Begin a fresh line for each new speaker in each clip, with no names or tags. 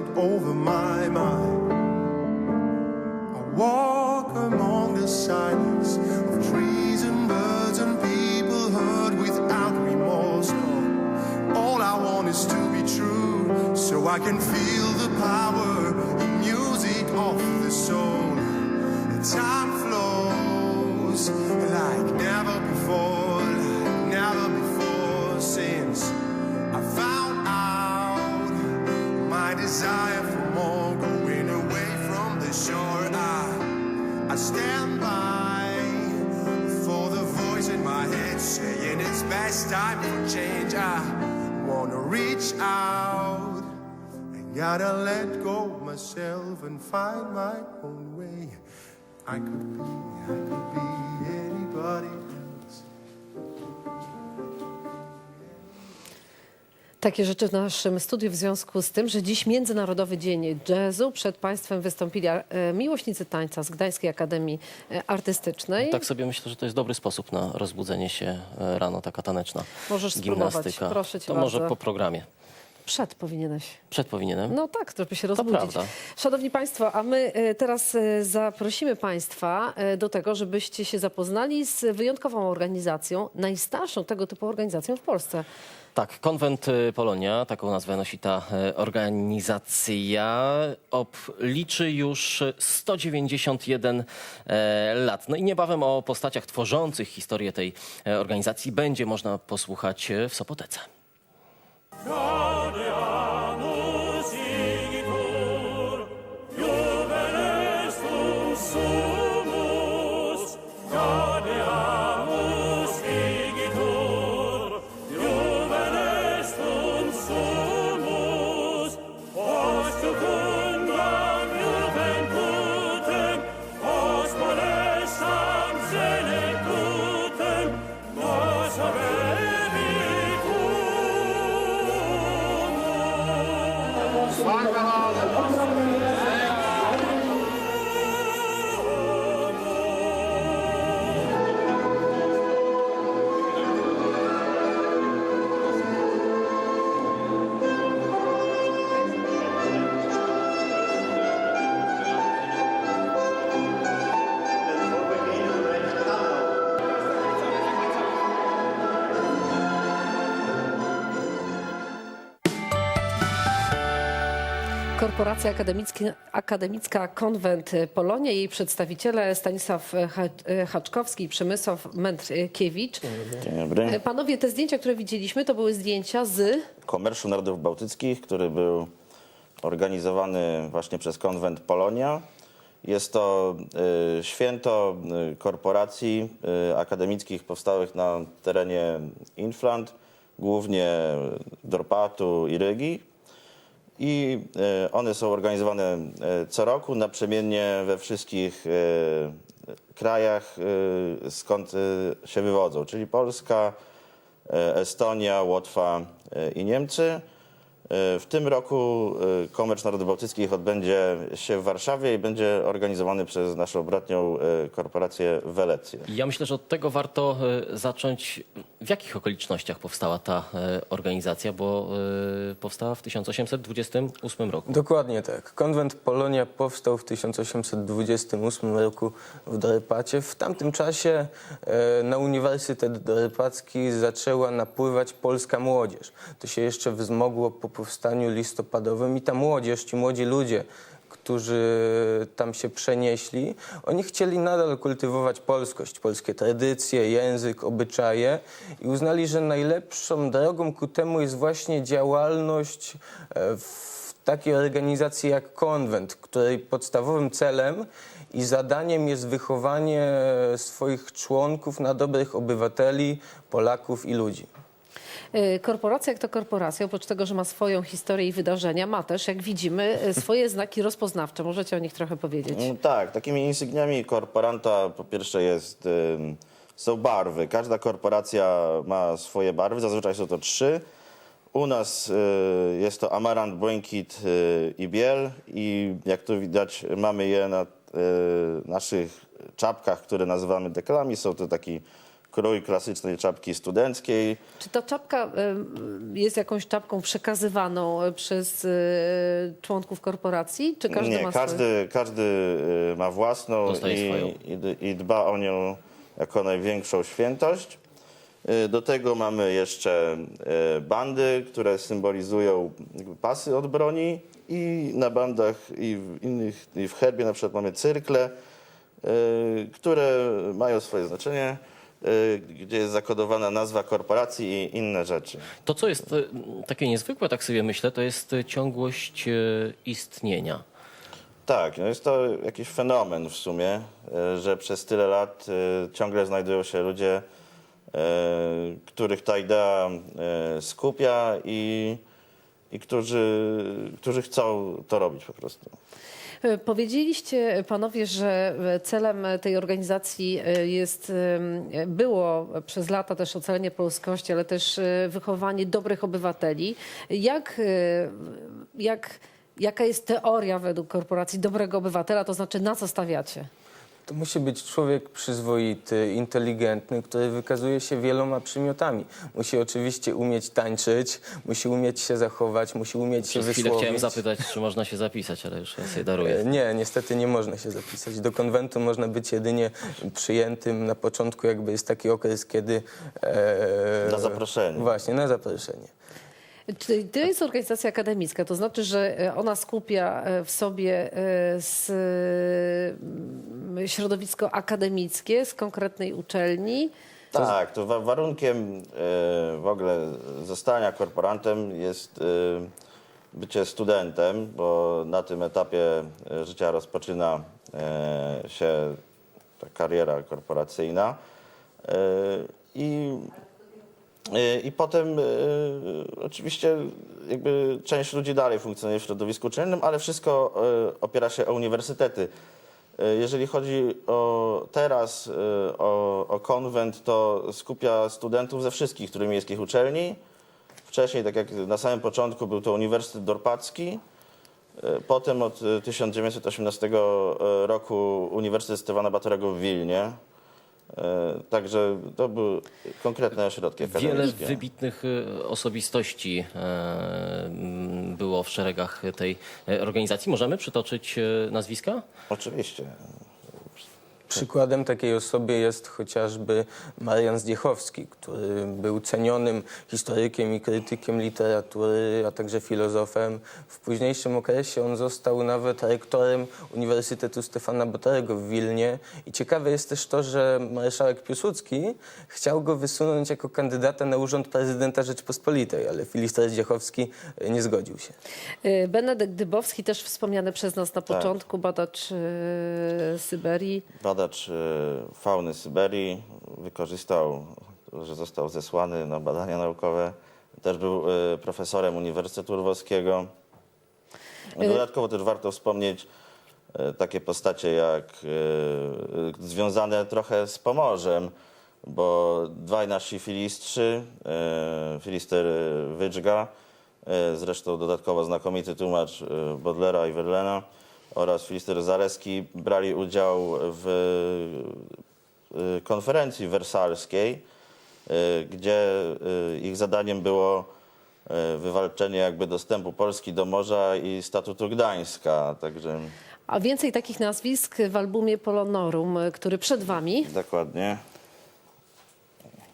lead over my mind. I walk among the silence of trees and birds and people heard without remorse. All I want is to be true, so I can feel the power in music of the soul. Time saying it's best time for change. I wanna reach out. I gotta let go myself and find my own way. I could be, I could be anybody
Takie rzeczy w naszym studiu w związku z tym, że dziś Międzynarodowy Dzień Jazzu. Przed Państwem wystąpili e, miłośnicy tańca z Gdańskiej Akademii e, Artystycznej.
Tak sobie myślę, że to jest dobry sposób na rozbudzenie się e, rano, taka taneczna
Możesz spróbować,
gimnastyka.
proszę cię
to
bardzo.
może po programie.
Przed powinieneś.
Przed powinienem?
No tak, żeby się rozbudzić.
prawda.
Szanowni Państwo, a my e, teraz e, zaprosimy Państwa e, do tego, żebyście się zapoznali z wyjątkową organizacją, najstarszą tego typu organizacją w Polsce.
Tak, Konwent y, Polonia, taką nazwę nosi ta e, organizacja, ob, liczy już 191 e, lat. No i niebawem o postaciach tworzących historię tej e, organizacji będzie można posłuchać e, w Sopotece.
Gadeamus
Korporacja Akademicka Konwent Polonia, jej przedstawiciele Stanisław Ha- Haczkowski i Przemysław Mędrkiewicz.
Dzień dobry.
Panowie, te zdjęcia, które widzieliśmy, to były zdjęcia z...
Komerszu Narodów Bałtyckich, który był organizowany właśnie przez konwent Polonia. Jest to y, święto y, korporacji y, akademickich powstałych na terenie Infland, głównie Dorpatu i Rygi. I y, one są organizowane y, co roku naprzemiennie we wszystkich y, krajach, skąd się wywodzą, czyli Polska, e, Estonia, Łotwa e, i Niemcy. E, W tym roku e, Komercz Narodów Bałtyckich odbędzie się w Warszawie i będzie organizowany przez naszą bratnią e, korporację Welecję.
Ja myślę, że od tego warto e, zacząć. W jakich okolicznościach powstała ta e, organizacja? Bo e, powstała w 1828 roku.
Dokładnie tak. Konwent Polonia powstał w 1828 roku w Dorypacie. W tamtym czasie e, na Uniwersytet Dorypacki zaczęła napływać polska młodzież. To się jeszcze wzmogło po powstaniu listopadowym i ta młodzież, ci młodzi ludzie, którzy tam się przenieśli, oni chcieli nadal kultywować polskość, polskie tradycje, język, obyczaje i uznali, że najlepszą drogą ku temu jest właśnie działalność e, w takiej organizacji jak konwent, której podstawowym celem i zadaniem jest wychowanie swoich członków na dobrych obywateli, Polaków i ludzi.
Y, Korporacja jak to korporacja, oprócz tego, że ma swoją historię i wydarzenia, ma też, jak widzimy, y, swoje znaki rozpoznawcze. Możecie o nich trochę powiedzieć.
Mm, Tak, takimi insygniami korporanta po pierwsze jest, są barwy. Każda korporacja ma swoje barwy, zazwyczaj są to trzy. U nas y, jest to amarant, błękit i biel i jak tu widać mamy je na naszych czapkach, które nazywamy deklami. Są to taki krój klasycznej czapki studenckiej.
Czy ta czapka em, jest jakąś czapką przekazywaną e, przez e, członków korporacji? Czy każdy
Nie,
ma
każdy, każdy y, ma własną
Dostaje swoją.
i, i, i dba o nią jako największą świętość. Y, Do tego mamy jeszcze y, bandy, które symbolizują jakby pasy od broni i na bandach i w innych, i w herbie na przykład mamy cyrkle, y, które mają swoje znaczenie, y, gdzie jest zakodowana nazwa korporacji i inne rzeczy.
To, co jest e, takie niezwykłe, tak sobie myślę, to jest e, ciągłość istnienia.
Tak, no jest to jakiś fenomen w sumie, że przez tyle lat ciągle znajdują się ludzie, których ta idea skupia i, i którzy, którzy chcą to robić po prostu.
E, Powiedzieliście panowie, że e, celem tej organizacji e, jest, em, było przez lata też ocalenie polskości, ale też e, wychowanie dobrych obywateli. Jak, e, jak, jaka jest teoria według korporacji dobrego obywatela, to znaczy na co stawiacie?
To musi być człowiek przyzwoity, inteligentny, który wykazuje się wieloma przymiotami. Musi oczywiście umieć tańczyć, musi umieć się zachować, musi umieć się
Przez chwilę chciałem zapytać, czy można się zapisać, ale już ja sobie
E,
daruję.
Nie, niestety nie można się zapisać. Do konwentu można być jedynie przyjętym. Na początku jakby jest taki okres, kiedy... E,
Na zaproszenie.
Właśnie, na zaproszenie.
Czy to jest organizacja akademicka, to znaczy, że e, ona skupia e, w sobie e, środowisko akademickie z konkretnej uczelni.
Tak, to wa- warunkiem w ogóle zostania korporantem jest bycie studentem, bo na tym etapie życia rozpoczyna się ta kariera korporacyjna. I I potem e, oczywiście jakby część ludzi dalej funkcjonuje w środowisku uczelnym, ale wszystko e, opiera się o uniwersytety. Jeżeli chodzi o teraz o, o konwent, to skupia studentów ze wszystkich trójmiejskich uczelni. Wcześniej, tak jak na samym początku, był to Uniwersytet Dorpacki. Potem od e, 1918 roku Uniwersytet Stefana Batorego w Wilnie. E, Także to były konkretne ośrodki
Wiele
akademickie.
wybitnych e, osobistości e, było w szeregach tej organizacji. Możemy przytoczyć nazwiska?
Oczywiście.
Przykładem takiej osoby jest chociażby Marian Zdziechowski, który był cenionym historykiem i krytykiem literatury, a także filozofem. W późniejszym okresie on został nawet rektorem Uniwersytetu Stefana Batorego w Wilnie. I ciekawe jest też to, że marszałek Piłsudski chciał go wysunąć jako kandydata na urząd prezydenta Rzeczypospolitej, ale Filister Zdziechowski nie zgodził się.
E, Benedykt Dybowski, też wspomniany przez nas na
Tak.
początku, badacz e, Syberii.
Badacz e, fauny Syberii wykorzystał, że został zesłany na badania naukowe. Też był e, profesorem Uniwersytetu Lwowskiego. Dodatkowo też warto wspomnieć e, takie postacie jak związane trochę z Pomorzem, bo dwaj nasi filistrzy, filister Wydżga, zresztą dodatkowo znakomity tłumacz Bodlera i Verlena oraz filister Zaleski brali udział w e, konferencji wersalskiej, e, gdzie e, ich zadaniem było wywalczenie jakby dostępu Polski do morza i statutu Gdańska. Także
A więcej takich nazwisk w albumie Polonorum, który przed wami.
dokładnie.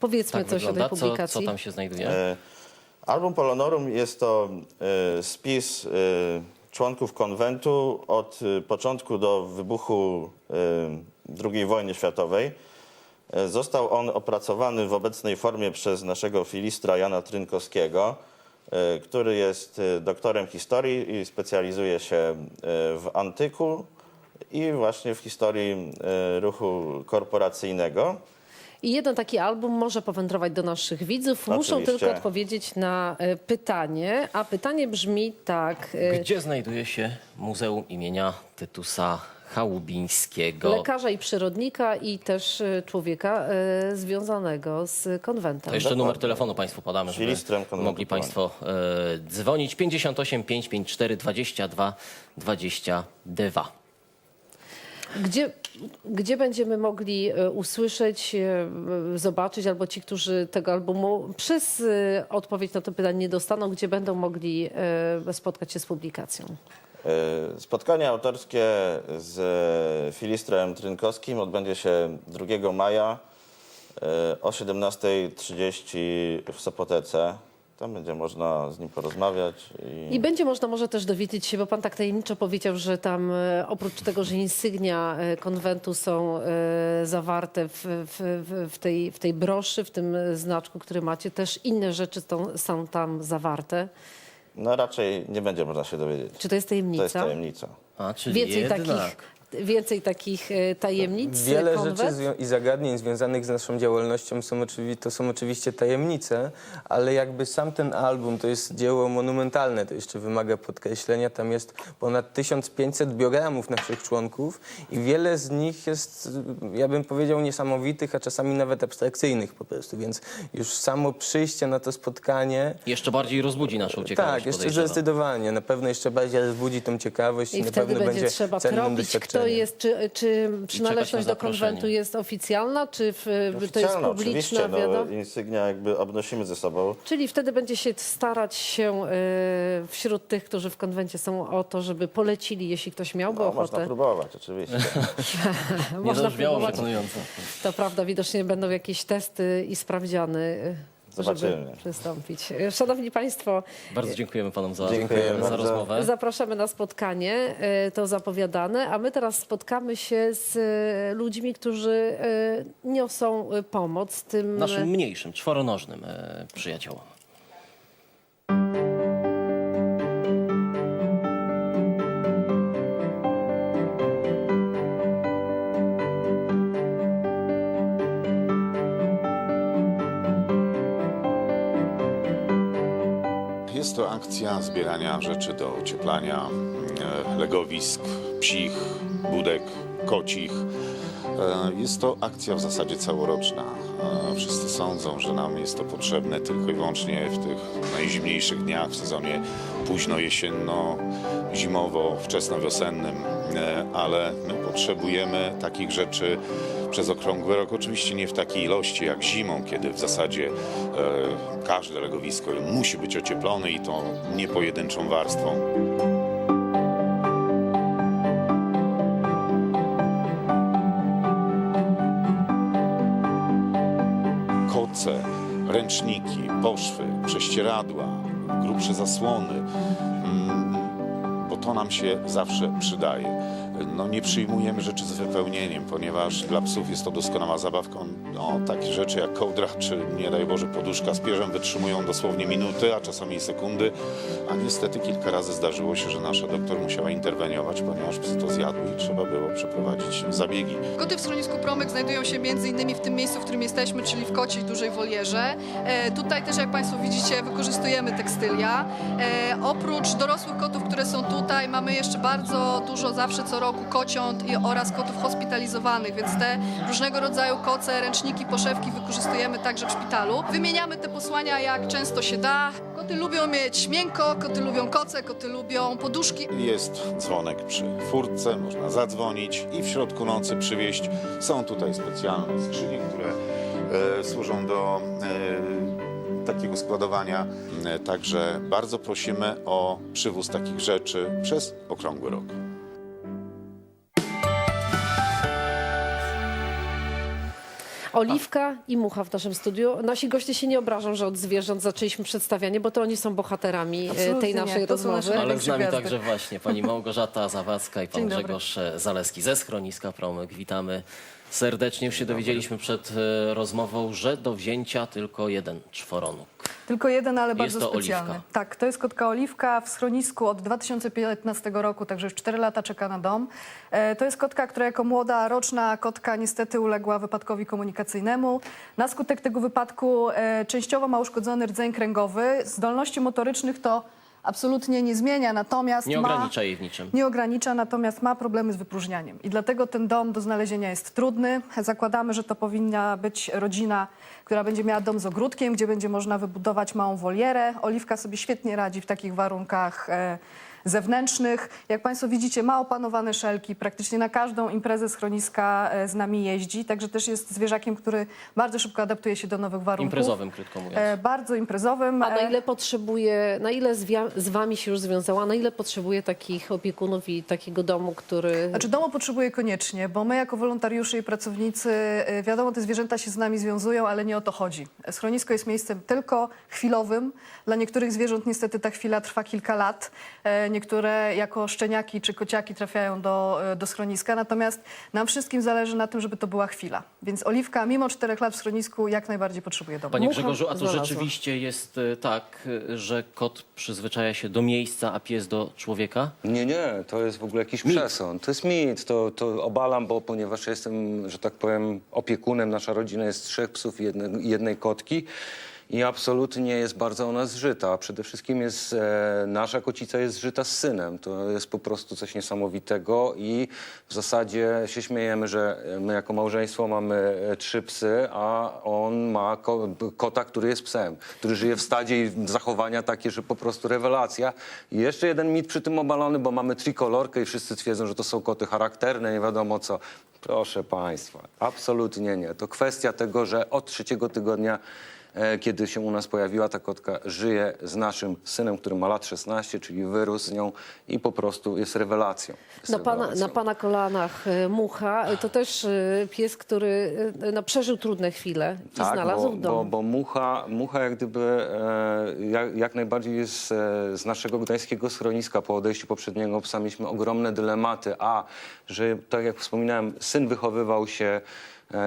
Powiedzmy
Tak
coś o tej.
Co,
publikacji.
co tam się znajduje?
E, Album Polonorum jest to e, spis e, członków konwentu od e, początku do wybuchu e, II wojny światowej. E, Został on opracowany w obecnej formie przez naszego filistra Jana Trynkowskiego, e, który jest e, doktorem historii i specjalizuje się e, w antyku i właśnie w historii ruchu korporacyjnego.
I jeden taki album może powędrować do naszych widzów. Muszą
Oczywiście.
tylko odpowiedzieć na e, pytanie, a pytanie brzmi tak. e,
Gdzie znajduje się Muzeum imienia Tytusa Chałubińskiego?
Lekarza i przyrodnika i też e, człowieka e, związanego z konwentem.
To jeszcze numer telefonu Państwu podamy, żeby
konwentu
mogli Państwo e, dzwonić. 58 554 22 22.
Gdzie, gdzie będziemy mogli e, usłyszeć, e, zobaczyć, albo ci, którzy tego albumu przez e, odpowiedź na to pytanie nie dostaną, gdzie będą mogli spotkać się z publikacją?
Spotkanie autorskie z Filistrem Trynkowskim odbędzie się 2 maja o 17.30 w Sopotece. Tam będzie można z nim porozmawiać. I...
I będzie można może też dowiedzieć się, bo pan tak tajemniczo powiedział, że tam e, oprócz tego, że insygnia e, konwentu są e, zawarte w, w, w, w, tej, w tej broszy, w tym znaczku, który macie, też inne rzeczy są, są tam zawarte.
No raczej nie będzie można się dowiedzieć.
Czy to jest tajemnica?
To jest tajemnica.
A, czyli
Więcej
jednak.
takich, więcej takich e, tajemnic?
Wiele
konwent?
rzeczy i zagadnień związanych z naszą działalnością są to są oczywiście tajemnice, ale jakby sam ten album to jest dzieło monumentalne, to jeszcze wymaga podkreślenia. Tam jest ponad 1500 biogramów naszych członków i wiele z nich jest, ja bym powiedział, niesamowitych, a czasami nawet abstrakcyjnych po prostu, więc już samo przyjście na to spotkanie
Jeszcze bardziej rozbudzi naszą ciekawość.
tak, jeszcze zdecydowanie. Na pewno jeszcze bardziej rozbudzi tą ciekawość i,
I
na
wtedy
pewno
będzie
będzie
trzeba kropić, kto
doświadczeniem.
jest, czy, czy przynależność do
zaproszenie.
konwentu jest oficjalna, czy w, to jest
Oficjalna,
publiczna,
oczywiście, no,
wiadomo?
insygnia jakby obnosimy ze sobą.
Czyli wtedy będzie się starać się y, wśród tych, którzy w konwencie są o to, żeby polecili, jeśli ktoś miałby
No,
ochotę.
można próbować, oczywiście.
Nie
Można próbować.
przekonująco.
To prawda, widocznie będą jakieś testy i sprawdziany, y, żeby
Zobaczymy.
przystąpić. Y, Szanowni Państwo,
Bardzo dziękujemy panom za,
Dziękujemy
za
bardzo.
rozmowę.
zapraszamy na spotkanie, y, to zapowiadane, a my teraz spotkamy się z y, ludźmi, którzy y, niosą pomoc tym
Naszym mniejszym, czworonożnym e, przyjaciołom.
Akcja zbierania rzeczy do ocieplania e, legowisk, psich, budek, kocich. E, Jest to akcja w zasadzie całoroczna. E, Wszyscy sądzą, że nam jest to potrzebne tylko i wyłącznie w tych najzimniejszych dniach, w sezonie późno jesienno, zimowo, wczesnowiosennym, E, ale my potrzebujemy takich rzeczy przez okrągły rok. Oczywiście nie w takiej ilości jak zimą, kiedy w zasadzie e, każde legowisko musi być ocieplone i to nie pojedynczą warstwą. Koce, ręczniki, poszwy, prześcieradła, grubsze zasłony, mm, bo to nam się zawsze przydaje. No, nie przyjmujemy rzeczy z wypełnieniem, ponieważ dla psów jest to doskonała zabawka. No, takie rzeczy jak kołdra czy nie daj Boże poduszka z pierzem wytrzymują dosłownie minuty, a czasami sekundy. A niestety kilka razy zdarzyło się, że nasza doktor musiała interweniować, ponieważ psy to zjadły i trzeba było przeprowadzić zabiegi.
Koty w schronisku Promek znajdują się innymi w tym miejscu, w którym jesteśmy, czyli w kociej dużej wolierze. E, tutaj też, jak Państwo widzicie, wykorzystujemy tekstylia. E, oprócz dorosłych kotów, które są tutaj, mamy jeszcze bardzo dużo zawsze co roku kociąt i, oraz kotów hospitalizowanych, więc te różnego rodzaju koce, ręczniki, poszewki wykorzystujemy także w szpitalu. Wymieniamy te posłania jak często się da. Koty lubią mieć miękko, koty lubią koce, koty lubią poduszki.
Jest dzwonek przy furtce, można zadzwonić i w środku nocy przywieźć. Są tutaj specjalne skrzynie, które e, służą do e, takiego składowania. E, także bardzo prosimy o przywóz takich rzeczy przez okrągły rok.
Oliwka i Mucha w naszym studiu. Nasi goście się nie obrażą, że od zwierząt zaczęliśmy przedstawianie, bo to oni są bohaterami e,
Absolutnie
tej
nie.
naszej
To są nasze
rozmowy.
Ale z nami
gwiazdy.
także właśnie pani Małgorzata Zawadzka i pan
Dzień dobry.
Grzegorz e, Zaleski ze schroniska Promyk. Witamy serdecznie. Już się dowiedzieliśmy przed e, rozmową, że do wzięcia tylko jeden czworonóg.
Tylko jeden, ale bardzo
to
specjalny.
Oliwka.
Tak, to jest kotka Oliwka w schronisku od 2015 roku, także już 4 lata czeka na dom. E, to jest kotka, która jako młoda, roczna kotka niestety uległa wypadkowi komunikacyjnemu. Na skutek tego wypadku e, częściowo ma uszkodzony rdzeń kręgowy. Zdolności motorycznych to absolutnie nie zmienia, natomiast
Nie
ma...
ogranicza jej w niczym.
Nie ogranicza, natomiast ma problemy z wypróżnianiem. I dlatego ten dom do znalezienia jest trudny. Zakładamy, że to powinna być rodzina, która będzie miała dom z ogródkiem, gdzie będzie można wybudować małą wolierę. Oliwka sobie świetnie radzi w takich warunkach. E, zewnętrznych. Jak Państwo widzicie, ma opanowane szelki, praktycznie na każdą imprezę schroniska e, z nami jeździ, także też jest zwierzakiem, który bardzo szybko adaptuje się do nowych warunków.
Imprezowym, krótko mówiąc.
E, bardzo imprezowym.
A na
E,
ile potrzebuje, na ile z, wia- z wami się już związała, na ile potrzebuje takich opiekunów i takiego domu, który...
Znaczy domu potrzebuje koniecznie, bo my jako wolontariusze i pracownicy, y, wiadomo, te zwierzęta się z nami związują, ale nie o to chodzi. Schronisko jest miejscem tylko chwilowym. Dla niektórych zwierząt niestety ta chwila trwa kilka lat. E, Niektóre jako szczeniaki czy kociaki trafiają do, e, do schroniska, natomiast nam wszystkim zależy na tym, żeby to była chwila. Więc Oliwka mimo czterech lat w schronisku jak najbardziej potrzebuje domu.
Panie Grzegorzu, a to
znalazła.
rzeczywiście jest e, tak, e, że kot przyzwyczaja się do miejsca, a pies do człowieka?
Nie, nie, to jest w ogóle jakiś przesąd. To jest mit, to, to obalam, bo ponieważ jestem, że tak powiem, opiekunem, nasza rodzina jest trzech psów i jednej, jednej kotki i absolutnie jest bardzo ona zżyta. Przede wszystkim jest, e, nasza kocica jest zżyta z synem. To jest po prostu coś niesamowitego i w zasadzie się śmiejemy, że my jako małżeństwo mamy e, trzy psy, a on ma ko kota, który jest psem, który żyje w stadzie i zachowania takie, że po prostu rewelacja. I jeszcze jeden mit przy tym obalony, bo mamy trikolorkę i wszyscy twierdzą, że to są koty charakterne, nie wiadomo co. Proszę Państwa, absolutnie nie. To kwestia tego, że od trzeciego tygodnia kiedy się u nas pojawiła ta kotka, żyje z naszym synem, który ma lat 16, czyli wyrósł z nią i po prostu jest rewelacją. Jest
Na pana,
rewelacją.
na pana kolanach e, mucha, e, to też e, pies, który e, no, przeżył trudne chwile i znalazł
Tak, bo,
dom.
bo, bo mucha, mucha jak gdyby e, jak, jak najbardziej jest e, z naszego gdańskiego schroniska po odejściu poprzedniego psa mieliśmy ogromne dylematy. A, że tak jak wspominałem, syn wychowywał się e,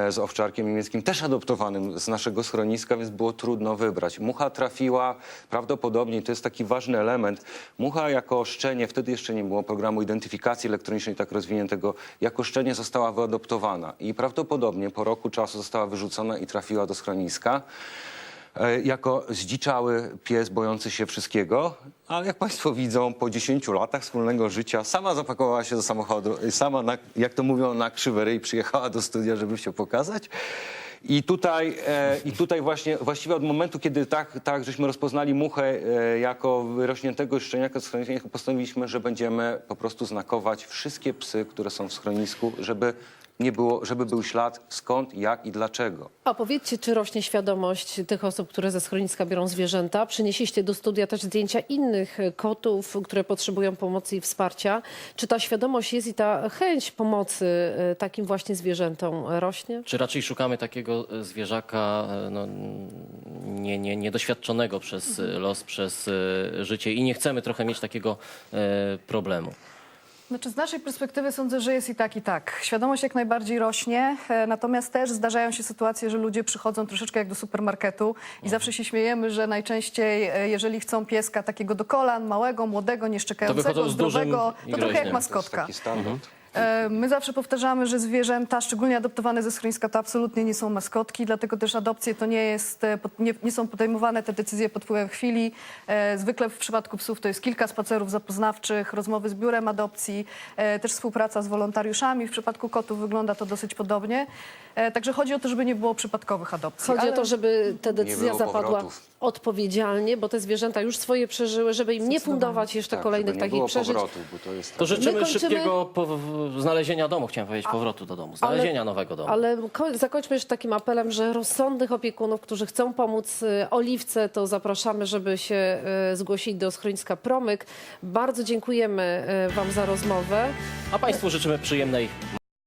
z owczarkiem niemieckim, też adoptowanym z naszego schroniska, więc było trudno wybrać. Mucha trafiła prawdopodobnie, to jest taki ważny element, mucha jako szczenie, wtedy jeszcze nie było programu identyfikacji elektronicznej tak rozwiniętego, jako szczenie została wyadoptowana i prawdopodobnie po roku czasu została wyrzucona i trafiła do schroniska e, jako zdziczały pies bojący się wszystkiego, ale jak Państwo widzą, po 10 latach wspólnego życia sama zapakowała się do samochodu, i sama, na, jak to mówią, na krzywy ryj przyjechała do studia, żeby się pokazać. I tutaj, e, I tutaj właśnie, właściwie od momentu, kiedy tak, tak żeśmy rozpoznali muchę e, jako wyrośniętego szczeniaka z schroniska, postanowiliśmy, że będziemy po prostu znakować wszystkie psy, które są w schronisku, żeby nie było, żeby był ślad skąd, jak i dlaczego.
A powiedzcie, czy rośnie świadomość tych osób, które ze schroniska biorą zwierzęta? Przynieśliście do studia też zdjęcia innych kotów, które potrzebują pomocy i wsparcia. Czy ta świadomość jest i ta chęć pomocy e, takim właśnie zwierzętom rośnie?
Czy raczej szukamy takiego e, zwierzaka e, no, nie, nie, niedoświadczonego przez los, przez życie i nie chcemy trochę mieć takiego e, problemu?
Znaczy z naszej perspektywy sądzę, że jest i tak, i tak. Świadomość jak najbardziej rośnie, e, natomiast też zdarzają się sytuacje, że ludzie przychodzą troszeczkę jak do supermarketu i zawsze się śmiejemy, że najczęściej, e, jeżeli chcą pieska takiego do kolan, małego, młodego, nieszczekającego, zdrowego, to trochę jak
groźnym.
To jest
maskotka.
taki standard.
E, My zawsze powtarzamy, że zwierzęta, szczególnie adoptowane ze schroniska, to absolutnie nie są maskotki, dlatego też adopcje to nie jest, e, pod- nie, nie są podejmowane te decyzje pod wpływem chwili. E, Zwykle w przypadku psów to jest kilka spacerów zapoznawczych, rozmowy z biurem adopcji, e, też współpraca z wolontariuszami. W przypadku kotów wygląda to dosyć podobnie. E, Także chodzi o to, żeby nie było przypadkowych adopcji.
Chodzi
Ale-
o to, żeby ta decyzja
było
zapadła
powrotów.
Odpowiedzialnie, bo te zwierzęta już swoje przeżyły, żeby im nie fundować jeszcze
Tak,
kolejnych
żeby nie
takich
było
przeżyć.
powrotów, bo to jest
To życzymy
kończymy-
szybkiego po, znalezienia domu, chciałem powiedzieć, powrotu do domu, znalezienia nowego domu.
Ale ko- zakończmy jeszcze takim apelem, że rozsądnych opiekunów, którzy chcą pomóc y, Oliwce, to zapraszamy, żeby się y, zgłosić do schroniska Promyk. Bardzo dziękujemy y, Wam za rozmowę.
A Państwu życzymy przyjemnej